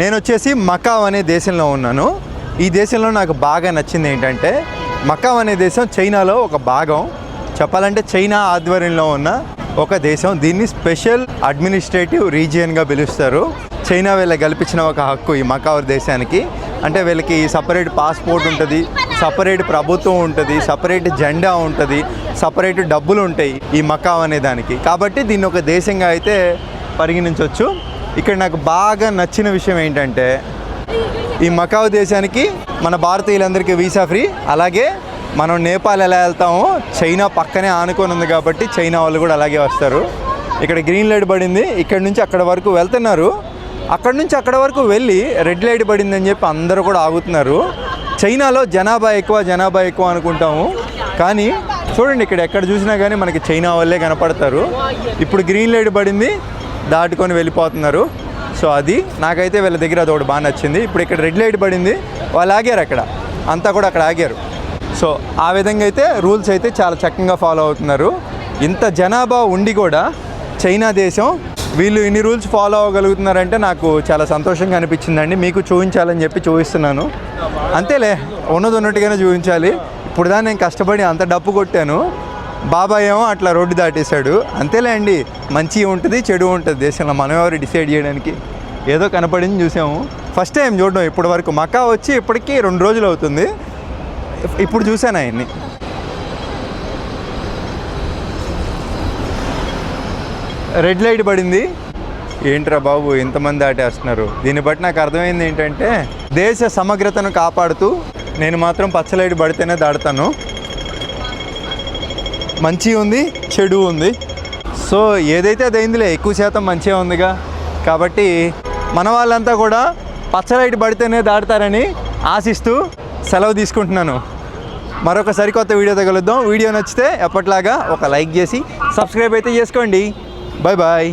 నేను వచ్చేసి మకావ్ అనే దేశంలో ఉన్నాను. ఈ దేశంలో నాకు బాగా నచ్చింది ఏంటంటే మకావ్ అనే దేశం చైనాలో ఒక భాగం. చెప్పాలంటే చైనా ఆధ్వర్యంలో ఉన్న ఒక దేశం. దీన్ని స్పెషల్ అడ్మినిస్ట్రేటివ్ రీజియన్గా పిలుస్తారు. చైనా వీళ్ళకి కల్పించిన ఒక హక్కు ఈ మకావ్ దేశానికి. అంటే వీళ్ళకి సపరేట్ పాస్పోర్ట్ ఉంటుంది సపరేట్ ప్రభుత్వం ఉంటుంది సపరేట్ జెండా ఉంటుంది సపరేట్ డబ్బులు ఉంటాయి ఈ మకావ్ అనే దానికి. కాబట్టి దీన్ని ఒక దేశంగా అయితే పరిగణించవచ్చు ఇక్కడ నాకు బాగా నచ్చిన విషయం ఏంటంటే ఈ మకావ్ దేశానికి మన భారతీయులందరికీ వీసా ఫ్రీ అలాగే మనం నేపాల్ ఎలా వెళ్తామో చైనా పక్కనే ఆనుకొని ఉంది కాబట్టి చైనా వాళ్ళు కూడా అలాగే వస్తారు. ఇక్కడ గ్రీన్ లైట్ పడింది ఇక్కడ నుంచి అక్కడ వరకు వెళ్తున్నారు. అక్కడ నుంచి అక్కడ వరకు వెళ్ళి రెడ్ లైట్ పడిందని చెప్పి అందరూ కూడా ఆగుతున్నారు. చైనాలో జనాభా ఎక్కువ జనాభా ఎక్కువ అనుకుంటాము. కానీ చూడండి ఇక్కడ ఎక్కడ చూసినా కానీ మనకి చైనా వాళ్ళే కనపడతారు. ఇప్పుడు గ్రీన్ లైట్ పడింది దాటుకొని వెళ్ళిపోతున్నారు. సో అది నాకైతే వీళ్ళ దగ్గర అది ఒకటి బాగా నచ్చింది. ఇప్పుడు ఇక్కడ రెడ్ లైట్ పడింది. వాళ్ళు ఆగారు అక్కడ. అంతా కూడా అక్కడ ఆగారు. సో ఆ విధంగా అయితే రూల్స్ అయితే చాలా చక్కగా ఫాలో అవుతున్నారు. ఇంత జనాభా ఉండి కూడా చైనా దేశం వీళ్ళు ఇన్ని రూల్స్ ఫాలో అవ్వగలుగుతున్నారంటే నాకు చాలా సంతోషంగా అనిపించిందండి. మీకు చూపించాలని చెప్పి చూపిస్తున్నాను. అంతేలే ఉన్నది ఉన్నట్టుగానే చూపించాలి. ఇప్పుడు దాన్ని నేను కష్టపడి అంత డప్పు కొట్టాను. బాబాయ్ ఏమో అట్లా రోడ్డు దాటేశాడు. అంతేలే అండి మంచి ఉంటుంది చెడు ఉంటుంది. దేశంలో మనం ఎవరు డిసైడ్ చేయడానికి? ఏదో కనపడింది చూసాము. ఫస్ట్ టైం చూడడం ఇప్పటి వరకు. మకా వచ్చి ఇప్పటికీ రెండు రోజులు అవుతుంది. ఇప్పుడు చూశాను ఆయన్ని. రెడ్ లైట్ పడింది. ఏంట్రా బాబు ఇంతమంది దాటేస్తున్నారు? దీన్ని బట్టి నాకు అర్థమైంది ఏంటంటే దేశ సమగ్రతను కాపాడుతూ నేను మాత్రం పచ్చ లైట్ పడితేనే దాడతాను. మంచి ఉంది చెడు ఉంది. సో ఏదైతే అది అయిందిలే ఎక్కువ శాతం మంచిగా ఉందిగా. కాబట్టి మన వాళ్ళంతా కూడా పచ్చ లైట్ పడితేనే దాడతారని ఆశిస్తూ సెలవు తీసుకుంటున్నాను. మరొక సరికొత్త వీడియోతో కలుద్దాం. వీడియో నచ్చితే ఎప్పట్లాగా ఒక లైక్ చేసి సబ్స్క్రైబ్ అయితే చేసుకోండి. Bye bye.